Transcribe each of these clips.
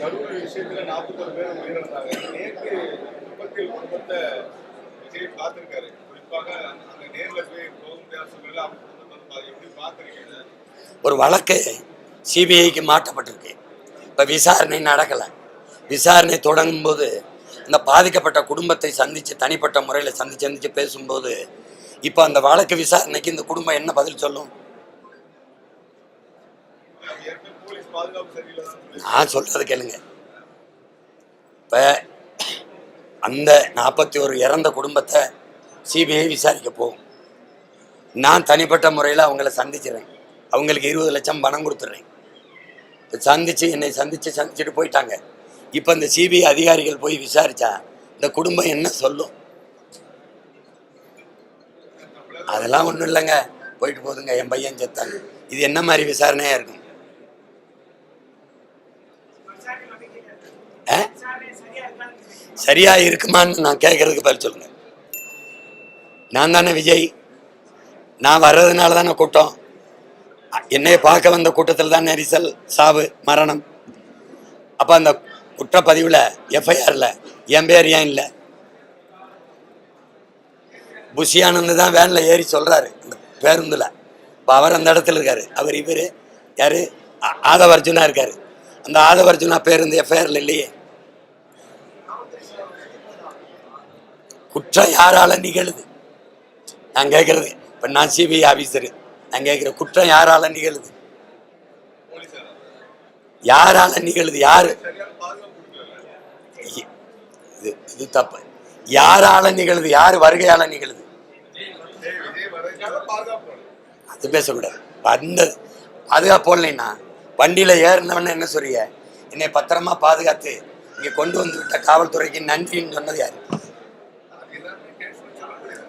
கரூர் விஷயத்துல நாற்பத்தொரு பேர் உயிரிழந்தாங்க நேற்று விபத்தில் குடும்பத்தை விஜய் பார்த்திருக்காரு. குறிப்பாக அங்க நேர்ல போய் போக முடியாத சூழ்நிலை எப்படி பார்த்திருக்கீங்க? ஒரு வழக்கு சிபிஐக்கு மாற்றப்பட்டிருக்கு. இப்போ விசாரணை நடக்கலை. விசாரணை தொடங்கும்போது இந்த பாதிக்கப்பட்ட குடும்பத்தை சந்தித்து தனிப்பட்ட முறையில் சந்திச்சு சந்திச்சு பேசும்போது இப்போ அந்த வழக்கு விசாரணைக்கு இந்த குடும்பம் என்ன பதில் சொல்லும்? நான் சொல்கிறத கேளுங்க. இப்போ அந்த நாற்பத்தி ஒரு இறந்த குடும்பத்தை சிபிஐ விசாரிக்க போகும். நான் தனிப்பட்ட முறையில் அவங்கள சந்திச்சிடுறேன் அவங்களுக்கு இருபது லட்சம் பணம் கொடுத்துட்றேன் இப்போ சந்திச்சு என்னை சந்திச்சு சந்திச்சுட்டு போயிட்டாங்க. இப்போ இந்த சிபிஐ அதிகாரிகள் போய் விசாரிச்சா இந்த குடும்பம் என்ன சொல்லும்? அதெல்லாம் ஒன்றும் இல்லைங்க. போயிட்டு போதுங்க என் பையன் செத்தாங்க இது என்ன மாதிரி விசாரணையாக இருக்கும்? சரியா இருக்குமான்னு நான் கேட்கறதுக்கு பதில் சொல்லுங்க. நான் தானே விஜய். நான் வர்றதுனால தானே கூட்டம். என்னைய பார்க்க வந்த கூட்டத்தில் தான் நெரிசல் சாவு மரணம். அப்போ அந்த குற்றப்பதிவில் எஃப்ஐஆரில் என் பேர் ஏன் இல்லை? புஷியானந்து தான் வேனில் ஏறி சொல்கிறாரு இந்த பேருந்தில். இப்போ அவர் அந்த இடத்துல இருக்காரு. அவர் இவர் யார்? ஆதவ அர்ஜுனா இருக்காரு. அந்த ஆதவ அர்ஜுனா பேருந்து எஃப்ஐஆரில் இல்லையே. குற்றம் யாரால நிகழுது. நான் கேட்கறது இப்போ நான் சிபிஐ ஆஃபீஸரு நான் கேட்குற குற்றம் யாரால நிகழுது. யாரால நிகழுது? யாரு? இது இது தப்பு. யாரால நிகழுது? யார் வருகையால நிகழுது? அது பேசக்கூடாது. வந்தது. பாதுகாப்பு போடலைன்னா வண்டியில் ஏறினவன என்ன சொல்றீங்க? என்னை பத்திரமா பாதுகாத்து இங்கே கொண்டு வந்து விட்ட காவல்துறைக்கு நன்றின்னு சொன்னது யாரு அது எல்லாமே கேட்டு சொல்ல முடியாது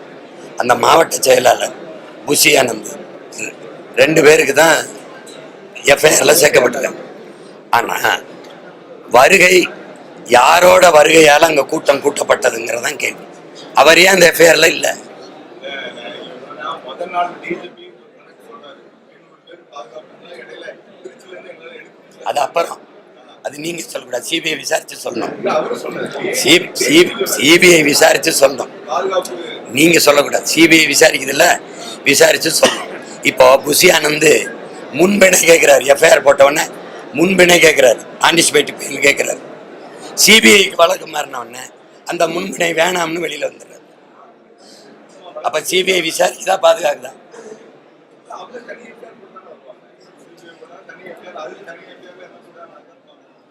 அந்த மாவட்ட செயலாளர் புஷி ஆனந்த். ரெண்டு பேருக்கு தான் எஃப்ஐஆர்ல சேர்க்கப்பட்டிருக்காங்க ஆனா வருகை யாரோட வருகையால அங்க கூட்டம் கூட்டப்பட்டதுங்கிறதான் கேள்வி. அவர் ஏன் அந்த எஃப்ஐஆர்ல இல்லை? அது அப்புறம். அது நீங்க சொல்லக்கூடாது. சிபிஐ விசாரிச்சு சொல்லணும். சிபிஐ விசாரிச்சு சொல்லணும். நீங்கள் நீங்க சொல்லக்கூடாது. சிபிஐ விசாரிக்குதுல்ல? விசாரிச்சு சொல்லணும் இப்போ புஷி ஆனந்த் முன்பினை கேட்கிறாரு எஃப்ஐஆர் போட்டவொடனே முன்பினை கேட்கிறாரு ஆன்டிசிபேட் பெயில் கேட்கிறாரு சிபிஐக்கு வழக்கு மாறின உடனே அந்த முன்பினை வேணாம்னு வெளியில வந்துடுறாரு. அப்போ சிபிஐ விசாரிக்குதா பாதுகாக்குதா?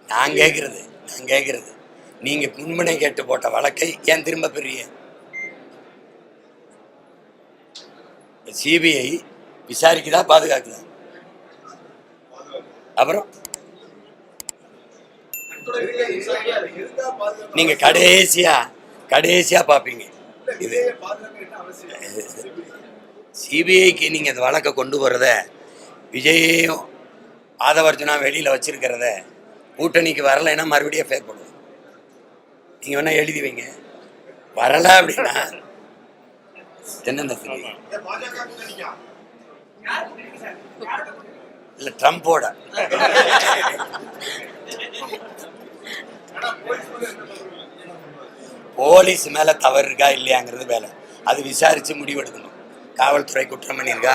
நான் கேட்கறது நான் கேட்கறது நீங்கள் முன்பினை கேட்டு போட்ட வழக்கை ஏன் திரும்ப பெரிய சிபிஐ விசாரிக்குதா பாதுகாக்குதா? அப்புறம்? நீங்க கடைசியா கடைசியா பாப்பீங்க. இது சிபிஐக்கு நீங்க அந்த வழக்கை கொண்டு போறத விஜயையும் ஆதவர்ஜனா வெளியில வச்சிருக்கிறத கூட்டணிக்கு வரலைன்னா மறுபடியும் ஃபேர் பண்ணுவோம். நீங்க வேணா எழுதி வைங்க. வரல அப்படின்னா கூட்டணிக்கா இல்ல ட்ரம்போட. போலீஸ் மேல தவறு இருக்கா இல்லையாங்கிறது வேலை. அது விசாரிச்சு முடிவெடுக்கணும். காவல்துறை குற்றம் பண்ணியிருக்கா?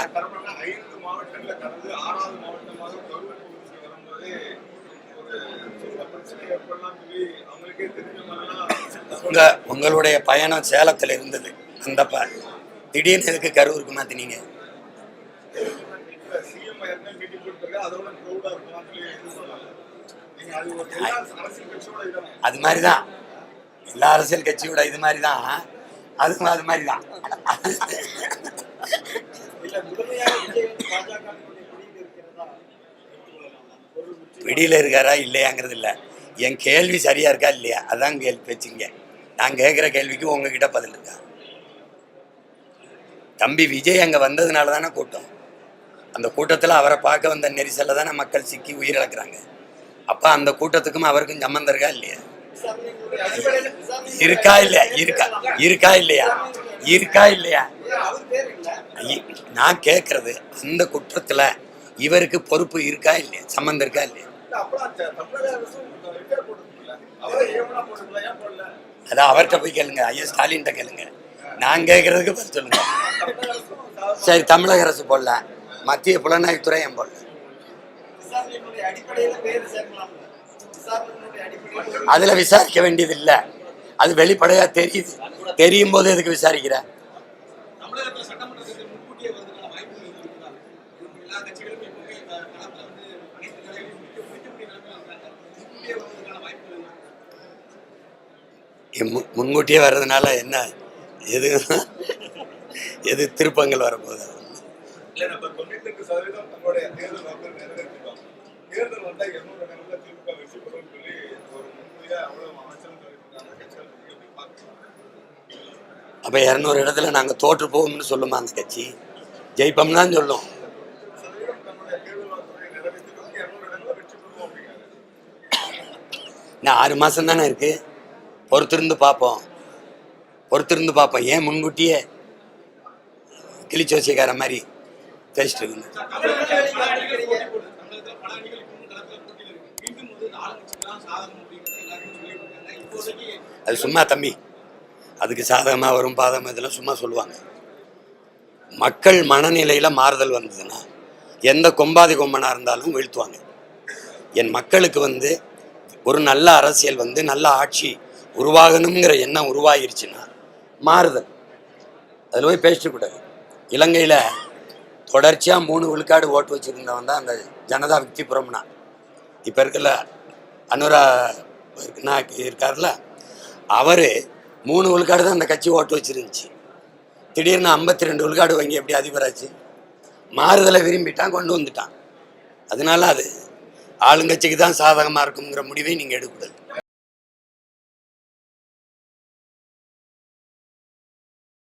உங்க உங்களுடைய பயணம் சேலத்துல இருந்தது. அந்த திடீர்னு எதுக்கு கரூருக்கு மாத்தினீங்க அது எல்லா அரசியல் கட்சியோட மாதிரி தான் எல்லா அரசியல் கட்சியோட இது மாதிரி தான் அதுவும் அது மாதிரி தான் பிடியில் இருக்காரா இல்லையாங்கிறது இல்லை. என் கேள்வி சரியா இருக்கா இல்லையா? அதான் கேள்வி வச்சுங்க நான் கேட்குற கேள்விக்கு உங்ககிட்ட பதில் இருக்கா? தம்பி விஜய் அங்கே வந்ததுனால தானே கூட்டம். அந்த கூட்டத்தில் அவரை பார்க்க வந்த நெரிசலில் தானே மக்கள் சிக்கி உயிரிழக்கிறாங்க. அப்போ அந்த கூட்டத்துக்கும் அவருக்கும் சம்மந்தம் இருக்கா இல்லையா? இருக்கா இல்லையா? இருக்கா. இருக்கா இல்லையா? இருக்கா இல்லையா? நான் கேட்கறது அந்த குற்றத்தில் இவருக்கு பொறுப்பு இருக்கா இல்லையா? சம்மந்தம் இருக்கா இல்லையா? அதான் அவர்கிட்ட போய் கேளுங்க. ஐயா ஸ்டாலின்கிட்ட கேளுங்க. நான் கேட்கறதுக்கு பதில் சொல்லுங்க. சரி தமிழக அரசு போடல. மத்திய புலனாய்வுத்துறை என் போடல? அதுல விசாரிக்க வேண்டியது இல்ல அது வெளிப்படையா தெரியுது. தெரியும் போது எதுக்கு விசாரிக்கிற? மு- முன்கூட்டியே வர்றதுனால என்ன? எது? எது திருப்பங்கள் வரப்போகுது? அப்போ இரநூறு இடத்துல நாங்கள் தோற்று போவோம்னு சொல்லுமா அந்த கட்சி? ஜெயிப்போம்னு தான் சொல்லும். இன்னும் ஆறு மாதம் தானே இருக்கு. பொறுத்திருந்து பார்ப்போம். பொறுத்திருந்து பார்ப்போம். ஏன் முன்கூட்டியே கிளிச்சோசியக்கார மாதிரி பேசிட்டு இருக்குங்க? அது சும்மா தம்பி அதுக்கு சாதகமாக வரும் பாதகம் இதெல்லாம் சும்மா சொல்லுவாங்க. மக்கள் மனநிலையில் மாறுதல் வந்ததுன்னா எந்த கொம்பாதி கொம்பனாக இருந்தாலும் வீழ்த்துவாங்க. என் மக்களுக்கு வந்து ஒரு நல்ல அரசியல் வந்து நல்ல ஆட்சி உருவாகணுங்கிற எண்ணம் உருவாகிருச்சுன்னா மாறுதல். அதில் போய் பேசிட்டு கூடாது இலங்கையில் தொடர்ச்சியாக மூணு விழுக்காடு ஓட்டு வச்சுருந்தவன் தான் அந்த ஜனதா விக்திபுரம்னா இப்போ இருக்கல அனுரா இருக்கார்ல அவர் மூணு விழுக்காடு தான் அந்த கட்சி ஓட்டு வச்சுருந்துச்சு. திடீர்னு ஐம்பத்தி ரெண்டு விழுக்காடு வாங்கி எப்படி அதிபராச்சு? மாறுதலை விரும்பிட்டான் கொண்டு வந்துட்டான். அதனால அது ஆளுங்கட்சிக்கு தான் சாதகமாக இருக்குங்கிற முடிவை நீங்கள் எடுக்கூடாது